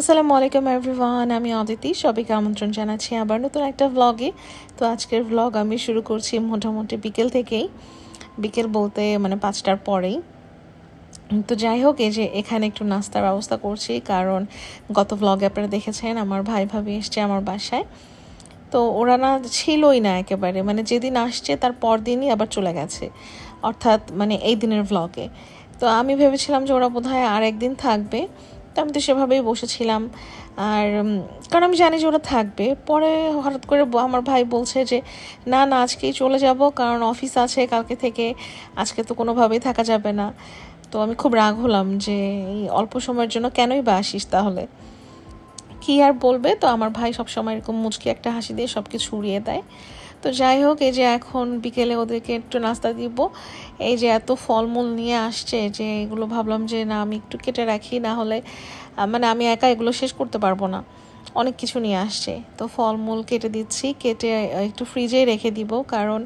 আসসালামু আলাইকুম এভরিওয়ান আমি অদিতি সবাইকে আমন্ত্রণ জানাচ্ছি আবার নতুন একটা ভ্লগে তো আজকের ভ্লগ আমি শুরু করছি মোটামুটি বিকেল থেকেই। বিকেল বলতে মানে পাঁচটার পরেই। তো যাই হোক, এই যে এখানে একটু নাস্তার ব্যবস্থা করছি, কারণ গত ভ্লগে আপনারা দেখেছেন, আমার ভাই ভাবি এসছে আমার বাসায়। তো ওরা না ছিলই না একেবারে মানে যেদিন আসছে তার পর দিনই আবার চলে গেছে, অর্থাৎ মানে এই দিনের ভ্লগে তো আমি ভেবেছিলাম যে ওরা বোধহয় আর একদিন থাকবে। তো আমি তো সেভাবেই বসেছিলাম। আর কারণ আমি জানি যে ওরা থাকবে। পরে হঠাৎ করে আমার ভাই বলছে যে, না না, আজকেই চলে যাব, কারণ অফিস আছে কালকে থেকে। আজকে তো কোনোভাবেই থাকা যাবে না। তো আমি খুব রাগ হলাম যে, এই অল্প সময়ের জন্য কেনই বা আসিস তাহলে? কি আর বলবে? তো আমার ভাই সবসময় এরকম মুচকি একটা হাসি দিয়ে সব কিছু উড়িয়ে দেয়। তো যাই হোক, এই যে এখন বিকেলে ওদেরকে একটু নাস্তা দিব। এই যে এত ফলমূল নিয়ে আসছে যে এগুলো ভাবলাম যে না, আমি একটু কেটে রাখি, না হলে মানে আমি একা এগুলো শেষ করতে পারব না। অনেক কিছু নিয়ে আসছে। তো ফলমূল কেটে দিচ্ছি, কেটে একটু ফ্রিজেই রেখে দিব, কারণ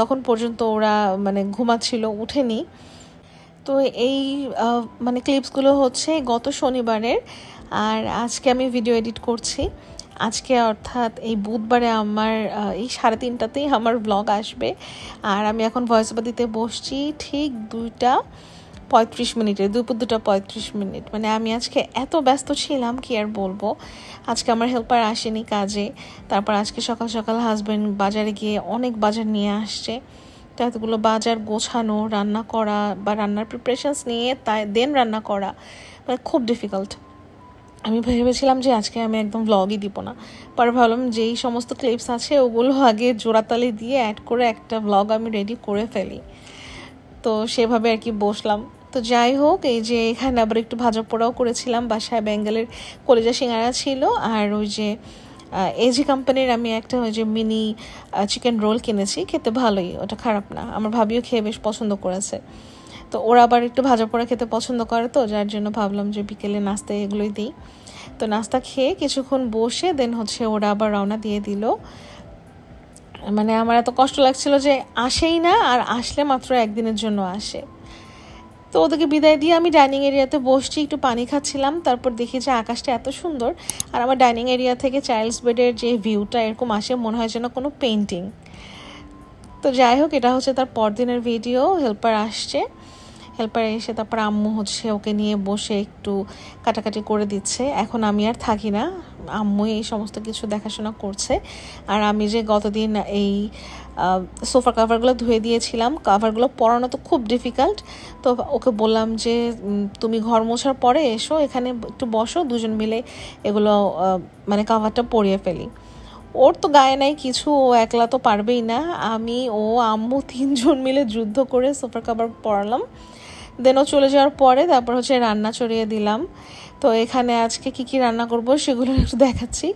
তখন পর্যন্ত ওরা মানে ঘুমাচ্ছিল, উঠেনি। তো এই মানে ক্লিপসগুলো হচ্ছে গত শনিবারের, আর আজকে আমি ভিডিও এডিট করছি। আজকে অর্থাৎ এই বুধবারে আমার এই সাড়ে তিনটাতেই আমার ব্লগ আসবে। আর আমি এখন ভয়েস দিতে বসছি ঠিক দুইটা পঁয়ত্রিশ মিনিটে, দুপুর দুটা পঁয়ত্রিশ মিনিট। মানে আমি আজকে এত ব্যস্ত ছিলাম, কি আর বলব? আজকে আমার হেল্পার আসেনি কাজে। তারপর আজকে সকাল সকাল হাজব্যান্ড বাজারে গিয়ে অনেক বাজার নিয়ে আসছে। তো এতগুলো বাজার গোছানো, রান্না করা বা রান্নার প্রিপারেশনস নিয়ে তাই দেন রান্না করা মানে খুব ডিফিকাল্ট আমি ভেবেছিলাম যে আজকে আমি একদম ভ্লগই দিব না। পরে ভাবলাম যেই সমস্ত ক্লিপস আছে ওগুলো আগে জোড়াতালি দিয়ে অ্যাড করে একটা ভ্লগ আমি রেডি করে ফেলি। তো সেভাবে আর কি বসলাম। তো যাই হোক, এই যে এখানে আবার একটু ভাজা পোড়াও করেছিলাম। বাসায় বেঙ্গলের কলেজা সিঙ্গারা ছিল আর ওই যে এজি কোম্পানির আমি একটা ওই যে মিনি চিকেন রোল কিনেছি। খেতে ভালোই, ওটা খারাপ না। আমার ভাবিও খেয়ে বেশ পছন্দ করেছে। তো ওরা আবার একটু ভাজা পোড়া খেতে পছন্দ করে তো, যার জন্য ভাবলাম যে বিকেলে নাস্তা এগুলোই দিই। তো নাস্তা খেয়ে কিছুক্ষণ বসে দেন হচ্ছে ওরা আবার রওনা দিয়ে দিল। মানে আমার এত কষ্ট লাগছিল যে আসেই না, আর আসলে মাত্র একদিনের জন্য আসে। তো ওদেরকে বিদায় দিয়ে আমি ডাইনিং এরিয়াতে বসছি, একটু পানি খাচ্ছিলাম, তারপর দেখি যে আকাশটা এত সুন্দর, আর আমার ডাইনিং এরিয়া থেকে চাইল্ডস বেডের যে ভিউটা এরকম আসে, মনে হয় যেন কোনো পেন্টিং তো যাই হোক, এটা হচ্ছে তার পরদিনের ভিডিও, হেল্পার আসছে। হেল্পার এসে তারপর আম্মু হচ্ছে ওকে নিয়ে বসে একটু কাটাকাটি করে দিচ্ছে। এখন আমি আর থাকি না। আম্মু এই সমস্ত কিছু দেখাশোনা করছে। আর আমি যে গতদিন এই সোফা কাভারগুলো ধুয়ে দিয়েছিলাম কাভারগুলো পরানো তো খুব ডিফিকাল্ট তো ওকে বললাম যে তুমি ঘর মোছার পরে এসো, এখানে একটু বসো, দুজন মিলে এগুলো মানে কাভারটা পরিয়ে ফেলি। ওর তো গায়ে নাই কিছু, ও একলা তো পারবেই না। আমি, ও, আম্মু তিনজন মিলে যুদ্ধ করে সোফার কাভার পরালাম। দেন ও চলে যাওয়ার পরে তারপর হচ্ছে রান্না চড়িয়ে দিলাম। তো এখানে আজকে কি কি রান্না করব সেগুলো একটু দেখাচ্ছি।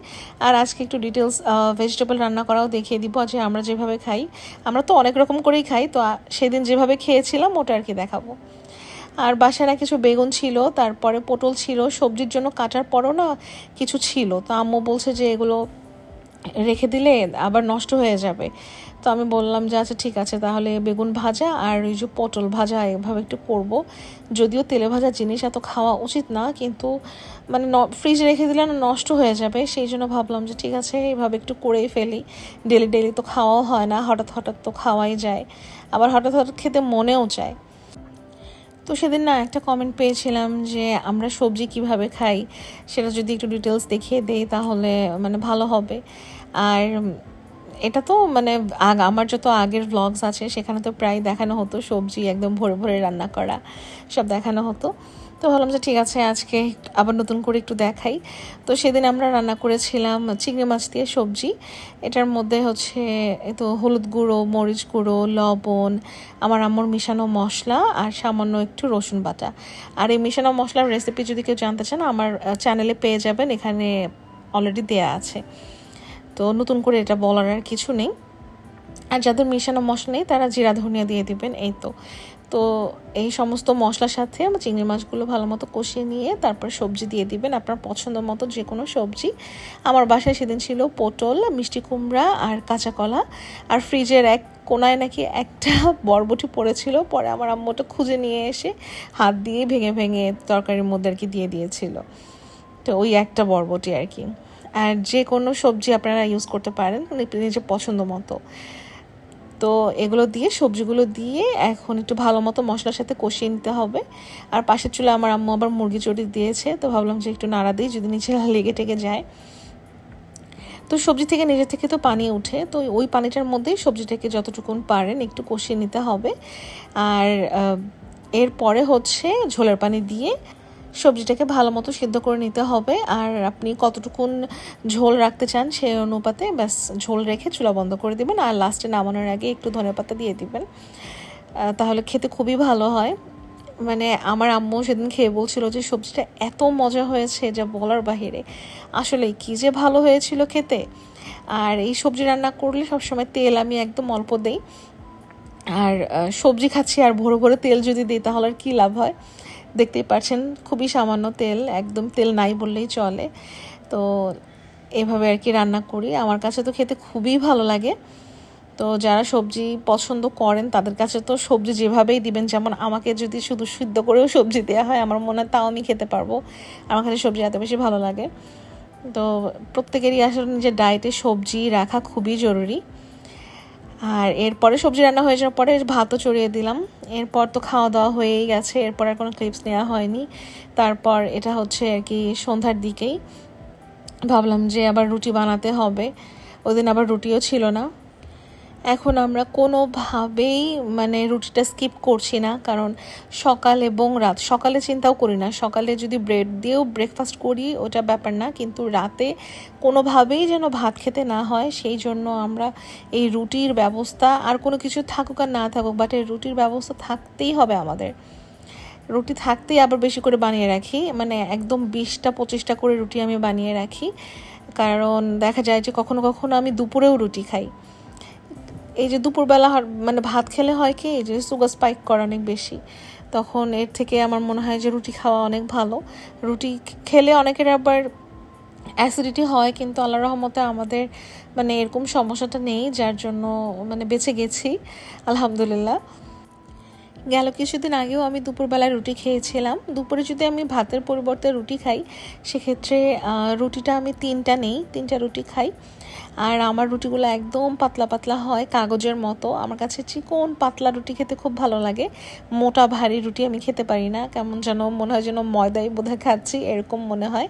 আর আজকে একটু ডিটেলস ভেজিটেবল রান্না করাও দেখিয়ে দিব যে আমরা যেভাবে খাই। আমরা তো অনেক রকম করেই খাই, তো সেদিন যেভাবে খেয়েছিলাম ওটা আর কি দেখাবো। আর বাসায় না কিছু বেগুন ছিল, তারপরে পটল ছিল, সবজির জন্য কাটার পরও না কিছু ছিল। তো আম্মু বলছে যে এগুলো রেখে দিলে আবার নষ্ট হয়ে যাবে। তো আমি বললাম যে আচ্ছা ঠিক আছে, তাহলে বেগুন ভাজা আর ওই যে পটল ভাজা এভাবে একটু করব। যদিও তেলে ভাজা জিনিস এত খাওয়া উচিত না, কিন্তু মানে ফ্রিজে রেখে দিলে না নষ্ট হয়ে যাবে। সেই জন্য ভাবলাম যে, ঠিক আছে এইভাবে একটু করেই ফেলি। ডেলি ডেলি তো খাওয়াও হয় না, হঠাৎ হঠাৎ তো খাওয়াই যায়। আবার হঠাৎ হঠাৎ খেতে মনেও চায়। তো সেদিন না একটা কমেন্ট পেয়েছিলাম যে আমরা সবজি কীভাবে খাই সেটা যদি একটু ডিটেলস দেখিয়ে দেই তাহলে মানে ভালো হবে। আর এটা তো মানে আগ, আমার যত আগের ভ্লগস আছে সেখানে তো প্রায় দেখানো হতো সবজি একদম ভরে ভরে রান্না করা, সব দেখানো হতো। তো ভাবলাম যে ঠিক আছে, আজকে আবার নতুন করে একটু দেখাই। তো সেদিন আমরা রান্না করেছিলাম চিংড়ি মাছ দিয়ে সবজি। এটার মধ্যে হচ্ছে তো হলুদ গুঁড়ো, মরিচ গুঁড়ো, লবণ, আমার আম্মুর মিশানো মশলা আর সামান্য একটু রসুন বাটা। আর এই মিশানো মশলার রেসিপি যদি কেউ জানতে চান, আমার চ্যানেলে পেয়ে যাবেন, এখানে অলরেডি দেয়া আছে। তো নতুন করে এটা বলার আর কিছু নেই। আর যাদের মিশানো মশলা নেই, তারা জিরা, ধনিয়া দিয়ে দিবেন, এই তো। তো এই সমস্ত মশলার সাথে আমার চিংড়ি মাছগুলো ভালো মতো কষিয়ে নিয়ে তারপর সবজি দিয়ে দিবেন। আপনার পছন্দ মতো যে কোনো সবজি। আমার বাসায় সেদিন ছিল পটল, মিষ্টি কুমড়া আর কাঁচা কলা। আর ফ্রিজের এক কোনায় নাকি একটা বরবটি পড়েছিল। পরে আমার আম্মুটা খুঁজে নিয়ে এসে হাত দিয়ে ভেঙে ভেঙে তরকারির মধ্যে আর কি দিয়ে দিয়েছিল। তো ওই একটা বরবটি আর কি। আর যে কোনো সবজি আপনারা ইউজ করতে পারেন নিজের পছন্দ মতো। তো এগুলো দিয়ে, সবজিগুলো দিয়ে এখন একটু ভালো মতো মশলার সাথে কষিয়ে নিতে হবে। আর পাশের চুলে আমার আম্মু আবার মুরগি চড়ি দিয়েছে, তো ভাবলাম যে একটু নাড়া দিই, যদি নিচে লেগে টেগে যায়। তো সবজি থেকে নিজে থেকে তো পানি উঠে তো ওই পানিটার মধ্যেই সবজিটাকে যতটুকুন পারেন একটু কষিয়ে নিতে হবে। আর এরপরে হচ্ছে ঝোলের পানি দিয়ে সবজিটাকে ভালো মতো সিদ্ধ করে নিতে হবে। আর আপনি কতটুকুন ঝোল রাখতে চান সেই অনুপাতে ব্যাস ঝোল রেখে চুলা বন্ধ করে দিবেন আর লাস্টে নামানোর আগে একটু ধনে পাতা দিয়ে দিবেন। তাহলে খেতে খুবই ভালো হয়। মানে আমার আম্মু সেদিন খেয়ে বলছিল যে, সবজিটা এত মজা হয়েছে যা বলার বাহিরে। আসলে কি যে ভালো হয়েছিল খেতে। আর এই সবজি রান্না করলে সবসময় তেল আমি একদম অল্প দেই। আর সবজি খাচ্ছি আর ভোরে ভোরে তেল যদি দিই তাহলে আর কী লাভ হয়? দেখতেই পাচ্ছেন খুবই সামান্য তেল, একদম তেল নাই বললেই চলে। তো এভাবে আর কি রান্না করি। আমার কাছে তো খেতে খুবই ভালো লাগে। তো যারা সবজি পছন্দ করেন, তাদের কাছে তো সবজি যেভাবেই দিবেন, যেমন আমাকে যদি শুধু সিদ্ধ করেও সবজি দেওয়া হয়, আমার মনে হয় তাও আমি খেতে পারব। আমার কাছে সবজি এত বেশি ভালো লাগে। তো প্রত্যেকেরই আসলে নিজের ডায়েটে সবজি রাখা খুবই জরুরি। আর এরপরে সবজি রান্না হয়ে যাওয়ার পরে ভাতও চড়িয়ে দিলাম। এরপর তো খাওয়া দাওয়া হয়েই গেছে, এরপর আর কোনো ক্লিপস নেওয়া হয়নি। তারপর এটা হচ্ছে আর কি সন্ধ্যার দিকেই। ভাবলাম যে আবার রুটি বানাতে হবে। ওদিন আবার রুটিও ছিল না। এখন আমরা কোনোভাবেই মানে রুটিটা স্কিপ করছি না, কারণ সকাল এবং রাত, সকালে চিন্তাও করি না। সকালে যদি ব্রেড দিয়েও ব্রেকফাস্ট করি, ওটা ব্যাপার না, কিন্তু রাতে কোনোভাবেই যেন ভাত খেতে না হয়, সেই জন্য আমরা এই রুটির ব্যবস্থা, আর কোনো কিছু থাকুক আর না থাকুক বাট এই রুটির ব্যবস্থা থাকতেই হবে আমাদের। রুটি থাকতেই আবার বেশি করে বানিয়ে রাখি মানে একদম বিশটা পঁচিশটা করে রুটি আমি বানিয়ে রাখি, কারণ দেখা যায় যে কখনো কখনো আমি দুপুরেও রুটি খাই। এই যে দুপুরবেলা মানে ভাত খেলে হয় কি, এই যে সুগার স্পাইক করা অনেক বেশি। তখন এর থেকে আমার মনে হয় যে রুটি খাওয়া অনেক ভালো। রুটি খেলে অনেকের আবার অ্যাসিডিটি হয়, কিন্তু আল্লাহ রহমতে আমাদের মানে এরকম সমস্যাটা নেই, যার জন্য মানে বেঁচে গেছি, আলহামদুলিল্লাহ। গেল কিছুদিন আগেও আমি দুপুরবেলায় রুটি খেয়েছিলাম। দুপুরে যদি আমি ভাতের পরিবর্তে রুটি খাই, সেক্ষেত্রে রুটিটা আমি তিনটা নেই, তিনটা রুটি খাই। আর আমার রুটিগুলো একদম পাতলা পাতলা হয়, কাগজের মতো। আমার কাছে চিকন পাতলা রুটি খেতে খুব ভালো লাগে। মোটা ভারী রুটি আমি খেতে পারি না। কেমন যেন মনে হয় যেন ময়দাই বোধহয় খাচ্ছি, এরকম মনে হয়।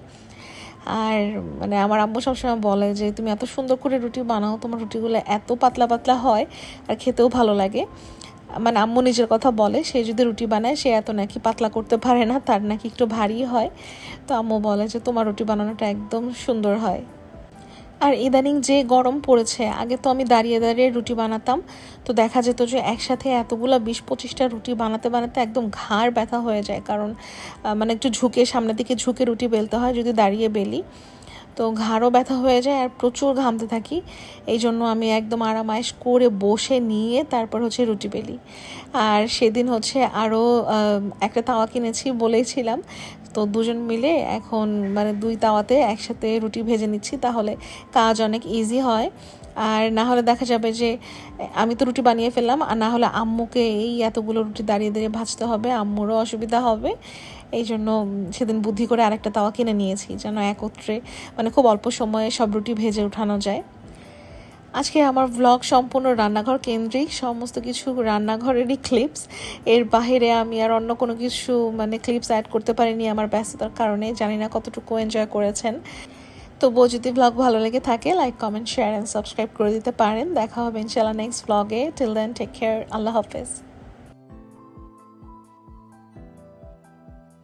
আর মানে আমার আম্মু সবসময় বলে যে, তুমি এত সুন্দর করে রুটি বানাও, তোমার রুটিগুলো এত পাতলা পাতলা হয়, আর খেতেও ভালো লাগে। মানে আম্মু নিজের কথা বলে, সে যদি রুটি বানায়, সে এত নাকি পাতলা করতে পারে না, তার নাকি একটু ভারী হয়। তো আম্মু বলে যে, তোমার রুটি বানানোটা একদম সুন্দর হয়। আর ইদানিং যে গরম পড়েছে, আগে তো আমি দাঁড়িয়ে দাঁড়িয়ে রুটি বানাতাম, তো দেখা যেত যে, একসাথে এতগুলো বিশ পঁচিশটা রুটি বানাতে বানাতে একদম ঘাড় ব্যথা হয়ে যায়। কারণ মানে একটু ঝুঁকে, সামনের দিকে ঝুঁকে রুটি বেলতে হয় যদি দাঁড়িয়ে বেলি। তো ঘাড়ও ব্যথা হয়ে যায় আর প্রচুর ঘামতে থাকি। এই জন্য আমি একদম আরামায়েশ করে বসে নিয়ে তারপর হচ্ছে রুটি বেলি। আর সেদিন হচ্ছে আরও একটা তাওয়া কিনেছি বলেছিলাম তো দুজন মিলে এখন মানে দুই তাওয়াতে একসাথে রুটি ভেজে নিচ্ছি তাহলে কাজ অনেক ইজি হয়। আর না হলে দেখা যাবে যে, আমি তো রুটি বানিয়ে ফেললাম আর না হলে আম্মুকে এই এতগুলো রুটি দাঁড়িয়ে দাঁড়িয়ে ভাজতে হবে, আম্মুরও অসুবিধা হবে। এই জন্য সেদিন বুদ্ধি করে আরেকটা তাওয়া কিনে নিয়েছি, যেন একত্রে মানে খুব অল্প সময়ে সব রুটি ভেজে উঠানো যায়। আজকে আমার ব্লগ সম্পূর্ণ রান্নাঘর কেন্দ্রিক, সমস্ত কিছু রান্নাঘরেরই ক্লিপস এর বাহিরে আমি আর অন্য কোনো কিছু মানে ক্লিপস অ্যাড করতে পারিনি আমার ব্যস্ততার কারণে, জানি না কতটুকু এনজয় করেছেন। তবুও যদি ব্লগ ভালো লেগে থাকে like comment share and subscribe করে দিতে পারেন। দেখা হবে ইনশাল্লাহ নেক্সট ব্লগে টিল দেন টেক কেয়ার আল্লাহ হাফেজ।